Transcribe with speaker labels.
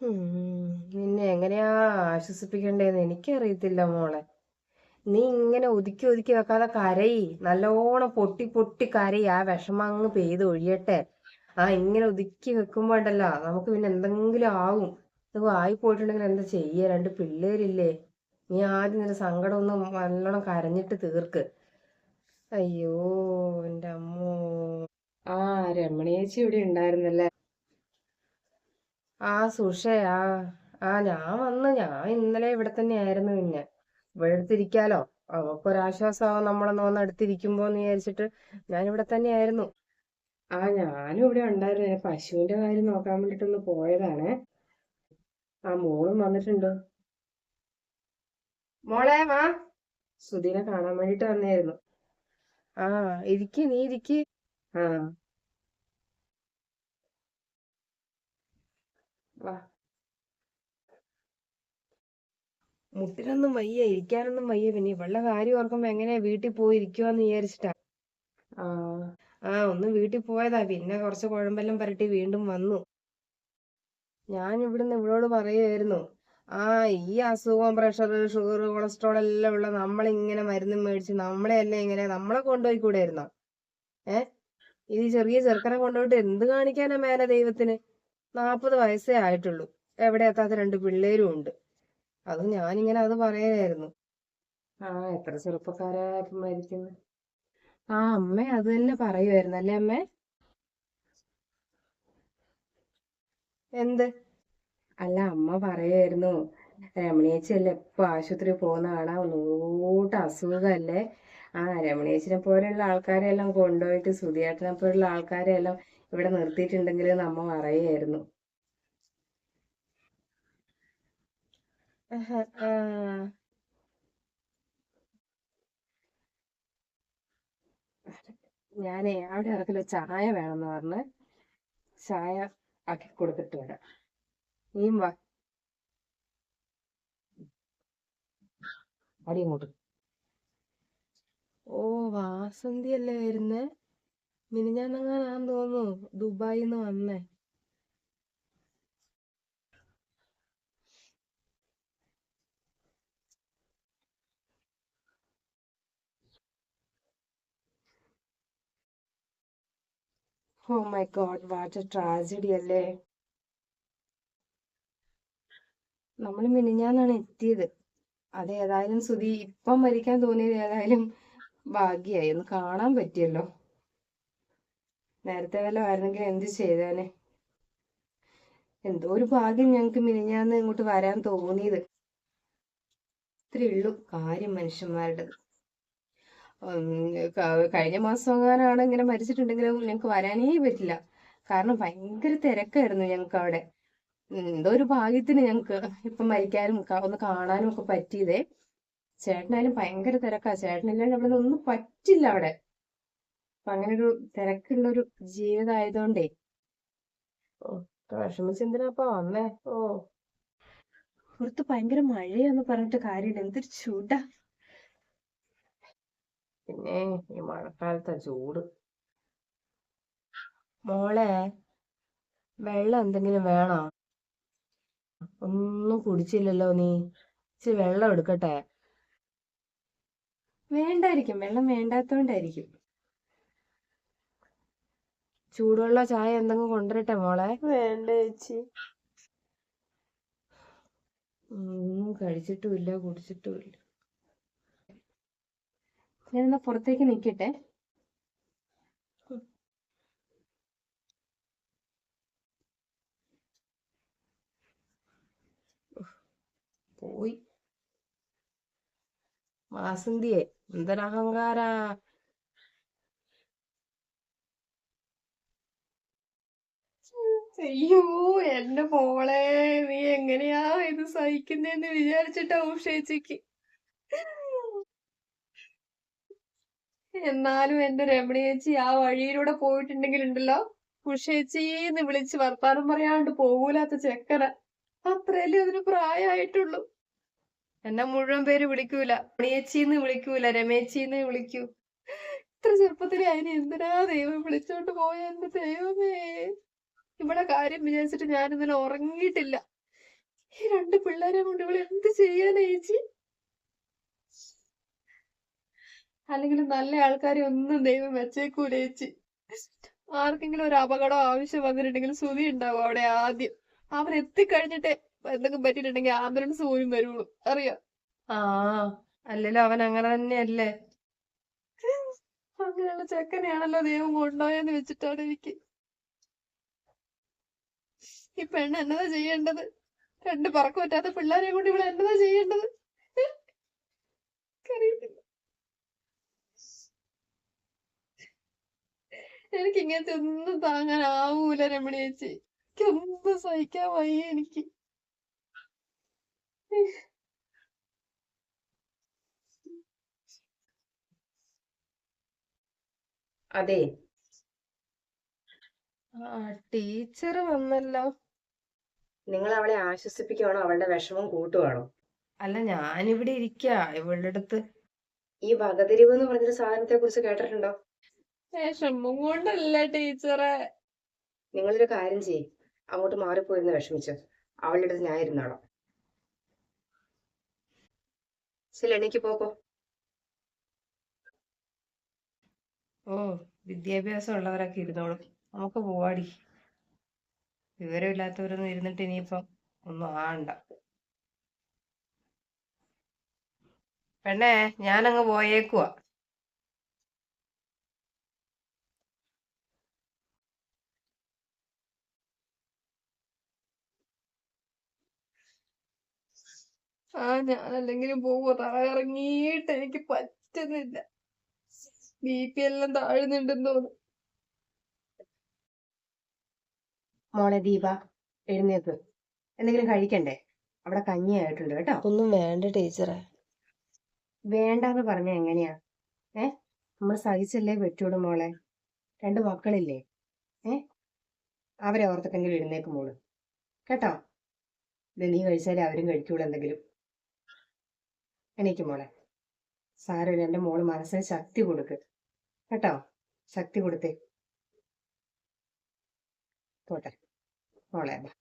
Speaker 1: നിന്നെ എങ്ങനെയാ ആശ്വസിപ്പിക്കണ്ടേന്ന് എനിക്കറിയത്തില്ല മോളെ. നീ ഇങ്ങനെ ഒതുക്കി ഒതുക്കി വെക്കാതെ കരയി. നല്ലോണം പൊട്ടി പൊട്ടി കരയി. ആ വിഷമം അങ്ങ് പെയ്ത് ഒഴിയട്ടെ. ആ ഇങ്ങനെ ഒതുക്കി വെക്കുമ്പോ ഉണ്ടല്ലോ നമുക്ക് പിന്നെ എന്തെങ്കിലും ആവും. ഇത് ആയി പോയിട്ടുണ്ടെങ്കിൽ എന്താ ചെയ്യ? രണ്ട് പിള്ളേരില്ലേ. നീ ആദ്യം നിന്റെ സങ്കടം ഒന്ന് നല്ലോണം കരഞ്ഞിട്ട് തീർക്ക്. അയ്യോ എന്റെ അമ്മോ. ആ രമണിയേച്ചി ഇവിടെ ഉണ്ടായിരുന്നല്ലേ? ആ സുഷയാ ആ ഞാൻ വന്ന്. ഞാൻ ഇന്നലെ ഇവിടെ തന്നെ ആയിരുന്നു പിന്നെ. ഇവിടെ അടുത്തിരിക്കാലോ. അവക്കൊരാശ്വാസമാവും നമ്മളൊന്ന് വന്ന് അടുത്തിരിക്കുമ്പോന്ന് വിചാരിച്ചിട്ട് ഞാൻ ഇവിടെ തന്നെ ആയിരുന്നു ആ ഞാനും ഇവിടെ ഉണ്ടായിരുന്നു. പശുവിന്റെ കാര്യം നോക്കാൻ വേണ്ടിട്ടൊന്ന് പോയതാണ്. ആ മോളും വന്നിട്ടുണ്ട്. മോളെ വാ. സുധീനെ കാണാൻ വേണ്ടിട്ട് വന്നായിരുന്നു. ആ ഇരിക്ക് നീ ഇരിക്ക്. ആ. വാ. മുട്ടിനൊന്നും വയ്യ ഇരിക്കാനൊന്നും വയ്യ. പിന്നെ ഇവളുടെ കാര്യം ഓർക്കുമ്പോ എങ്ങനെയാ വീട്ടിൽ പോയി ഇരിക്കുവാന്ന് വിചാരിച്ചിട്ടാ. ആ. ഒന്ന് വീട്ടിൽ പോയതാ. പിന്നെ കുറച്ച് കുഴമ്പെല്ലാം പരട്ടി വീണ്ടും വന്നു. ഞാൻ ഇവിടുന്ന് ഇവളോട് പറയുമായിരുന്നു ആ ഈ അസുഖം പ്രഷർ ഷുഗർ കൊളസ്ട്രോൾ എല്ലാം ഉള്ള നമ്മളിങ്ങനെ മരുന്ന് മേടിച്ച് നമ്മളെ എല്ലാം ഇങ്ങനെ നമ്മളെ കൊണ്ടുപോയി കൂടെ ഇരുന്നോ ഏ? ഇത് ചെറിയ ചെറുക്കനെ കൊണ്ടുപോയിട്ട് എന്ത് കാണിക്കാനാ മേലെ ദൈവത്തിന്? നാപ്പത് വയസ്സേ ആയിട്ടുള്ളൂ. എവിടെ എത്താത്ത രണ്ട് പിള്ളേരും ഉണ്ട്. അത് ഞാനിങ്ങനെ അത് പറയാനായിരുന്നു. ആ എത്ര ചെറുപ്പക്കാരാ ഇപ്പം മരിക്കുന്നത് ആ അമ്മ അത് തന്നെ പറയുമായിരുന്നു അല്ലേ അമ്മേ? എന്ത്? അല്ല അമ്മ പറയായിരുന്നു രമണിയേച്ചിയല്ലേ ഇപ്പൊ ആശുപത്രി പോകുന്ന കാണാൻ നൂട്ട് അസുഖല്ലേ? ആ രമണിയേച്ചിനെ പോലെയുള്ള ആൾക്കാരെ എല്ലാം കൊണ്ടുപോയിട്ട് സുധിയേട്ടനെ പോലുള്ള ആൾക്കാരെ എല്ലാം ഇവിടെ നിർത്തിയിട്ടുണ്ടെങ്കിൽ നമ്മ ആ. ഞാനേ അവിടെ ഇറക്കില്ല ചായ വേണമെന്ന് പറഞ്ഞ് ചായ ആക്കി കൊടുത്തിട്ട് വരാം. നീയും വാ. അടി ഇങ്ങോട്ട്. ഓ വാസന്തി അല്ലേ വരുന്നേ? മിനിഞ്ഞാന്നെങ്ങാനാന്ന് തോന്നുന്നു ദുബായിന്ന് വന്നേ. ഓ my God what a tragedy അല്ലേ? നമ്മൾ മിനിഞ്ഞാന്നാണ് എത്തിയത്. അത് ഏതായാലും സുധി ഇപ്പം മരിക്കാൻ തോന്നിയത് ഏതായാലും ഭാഗ്യായി. ഒന്ന് കാണാൻ പറ്റിയല്ലോ. നേരത്തെ വല്ല ആയിരുന്നെങ്കിൽ എന്ത് ചെയ്തേനെ? എന്തോ ഒരു ഭാഗ്യം ഞങ്ങക്ക് മിനിഞ്ഞാന്ന് ഇങ്ങോട്ട് വരാൻ തോന്നിയത്. ഇത്രയേ ഉള്ളൂ കാര്യം മനുഷ്യന്മാരുടേത് കഴിഞ്ഞ മാസം എങ്ങാനാണ് ഇങ്ങനെ മരിച്ചിട്ടുണ്ടെങ്കിലും ഞങ്ങക്ക് വരാനേ പറ്റില്ല. കാരണം ഭയങ്കര തിരക്കായിരുന്നു ഞങ്ങക്ക് അവിടെ. എന്തോ ഒരു ഭാഗ്യത്തിന് ഞങ്ങക്ക് ഇപ്പൊ മരിക്കാനും ഒന്ന് കാണാനും ഒക്കെ പറ്റിയതേ. ചേട്ടനായാലും ഭയങ്കര തിരക്കാ. ചേട്ടനില്ലാണ്ട് അവിടെ ഒന്നും പറ്റില്ല അവിടെ. അപ്പൊ അങ്ങനെ ഒരു തിരക്കുള്ള ഒരു വിഷമിച്ചെന്തിനാ അപ്പൊ വന്നേ? ഓ. പുറത്ത് ഭയങ്കര മഴയാന്ന് പറഞ്ഞിട്ട് കാര്യമില്ല. എന്തൊരു ചൂടാ. പിന്നെ ഈ മഴക്കാലത്തെ ചൂട്. മോളെ വെള്ളം എന്തെങ്കിലും വേണോ? ഒന്നും കുടിച്ചില്ലല്ലോ നീ. ഇച്ചിരി വെള്ളം എടുക്കട്ടെ? വേണ്ടായിരിക്കും. വെള്ളം വേണ്ടാത്തോണ്ടായിരിക്കും. ചൂടുള്ള ചായ എന്തെങ്കിലും കൊണ്ടുവരട്ടെ മോളെ?
Speaker 2: വേണ്ട ചേച്ചി.
Speaker 1: ഒന്നും കഴിച്ചിട്ടുമില്ല കുടിച്ചിട്ടുമില്ല. ഞാനെന്നാ പുറത്തേക്ക് നിക്കട്ടെ. പോയി. വാസന്തിയെ എന്തൊരഹങ്കാരാ
Speaker 2: അയ്യോ എന്റെ മോളെ നീ എങ്ങനെയാ ഇത് സഹിക്കുന്നെന്ന് വിചാരിച്ചിട്ടാവും ചേച്ചിക്ക്. എന്നാലും എന്റെ രമണി ചേച്ചി ആ വഴിയിലൂടെ പോയിട്ടുണ്ടെങ്കിൽ ഉണ്ടല്ലോ ഉഷേച്ചിന്ന് വിളിച്ച് വർത്താനം പറയാണ്ട് പോകൂലാത്ത ചെക്കന. അത്രയല്ലേ അതിന് പ്രായമായിട്ടുള്ളൂ എന്നെ മുഴുവൻ പേര് വിളിക്കൂല. രമണിയേച്ചിന്ന് വിളിക്കൂല രമേച്ചിന്ന് വിളിക്കൂ. ഇത്ര ചെറുപ്പത്തിലെ അതിന് എന്തിനാ ദൈവം വിളിച്ചോണ്ട് പോയ എന്റെ ദൈവമേ? ഇവിടെ കാര്യം വിചാരിച്ചിട്ട് ഞാൻ ഇന്നലെ ഉറങ്ങിയിട്ടില്ല. ഈ രണ്ട് പിള്ളേരെ കൊണ്ട് ഇവിടെ എന്ത് ചെയ്യാനാ ചേച്ചി? അല്ലെങ്കിൽ നല്ല ആൾക്കാരെ ഒന്നും ദൈവം വെച്ചേക്കൂല ചേച്ചി? ആർക്കെങ്കിലും ഒരു അപകടം ആവശ്യം വന്നിട്ടുണ്ടെങ്കിൽ സുതി ഉണ്ടാവും അവിടെ ആദ്യം. അവർ എത്തിക്കഴിഞ്ഞിട്ടേ എന്തെങ്കിലും പറ്റിയിട്ടുണ്ടെങ്കിൽ ആംബുലൻസ് പോലും വരുള്ളൂ. അറിയാം?
Speaker 1: ആ അല്ലല്ലോ അവൻ അങ്ങനെ തന്നെയല്ലേ?
Speaker 2: അങ്ങനെയുള്ള ചെക്കനെയാണല്ലോ ദൈവം കൊണ്ടുപോയെന്ന് വെച്ചിട്ടാണ് എനിക്ക് ഈ പെണ്ണ് എന്നതാ ചെയ്യേണ്ടത്? രണ്ട് പറക്കം പറ്റാത്ത പിള്ളേരെ കൊണ്ട് ഇവിടെ എന്നതാ ചെയ്യേണ്ടത്? എനിക്കറിയത്തില്ല. എനിക്ക് ഇങ്ങനത്തെ ഒന്നും താങ്ങാൻ ആവൂല രമണി ചേച്ചി. എനിക്കൊന്നും സഹിക്കാൻ വയ്യ എനിക്ക്.
Speaker 1: അതെ. ആ ടീച്ചർ വന്നല്ലോ. നിങ്ങൾ അവളെ ആശ്വസിപ്പിക്കുകയാണോ അവളുടെ വിഷമം കൂട്ടുവാണോ? അല്ല ഞാനിവിടെ ഇരിക്ക. ഇവളുടെ അടുത്ത്. ഈ വകതിരിവ് എന്ന് പറഞ്ഞൊരു സാധനത്തെ കുറിച്ച് കേട്ടിട്ടുണ്ടോ
Speaker 2: വിഷമം കൊണ്ടല്ല ടീച്ചറെ.
Speaker 1: നിങ്ങളൊരു കാര്യം ചെയ്യ്. അങ്ങോട്ട് മാറിപ്പോയിരുന്ന് വിഷമിച്ചു. അവളുടെ അടുത്ത് ഞാൻ ഇരുന്നോളാം. ശരി എണീക്ക് പോക്കോ. ഓ വിദ്യാഭ്യാസം ഉള്ളവരൊക്കെ ഇരുന്നോളും. നമുക്ക് പോവാടി. വിവരമില്ലാത്തവരൊന്നും ഇരുന്നിട്ട് ഇനിയിപ്പം ഒന്നും ആണ്ട പെണ്ണേ ഞാനങ്ങ് പോയേക്കുവാ.
Speaker 2: ആ ഞാൻ അല്ലെങ്കിലും പോവുക താഴെ ഇറങ്ങിയിട്ട് എനിക്ക് പറ്റുന്നില്ല. ബി പി എല്ലാം താഴ്ന്നുണ്ടെന്ന് തോന്നുന്നു.
Speaker 1: മോളെ ദീപ എഴുന്നേക്ക്. എന്തെങ്കിലും കഴിക്കണ്ടേ? അവിടെ കഞ്ഞിയായിട്ടുണ്ട് കേട്ടോ.
Speaker 3: ഒന്നും വേണ്ട ടീച്ചറെ.
Speaker 1: വേണ്ടെന്ന് പറഞ്ഞ എങ്ങനെയാ? ഏ? നമ്മൾ സഹിച്ചല്ലേ പറ്റൂടു മോളെ. രണ്ട് മക്കളില്ലേ? ഏ? അവരെ ഓർത്തൊക്കെങ്കിലും എഴുന്നേക്ക് മോൾ. കേട്ടോ? നീ കഴിച്ചാലേ അവരും കഴിക്കൂടെ എന്തെങ്കിലും. എണീക്ക് മോളെ. സാരമില്ല എന്റെ മോൾ മനസ്സിന് ശക്തി കൊടുക്ക്. കേട്ടോ? ശക്തി കൊടുത്തേ. പോട്ടെ. മോളെ ബാ.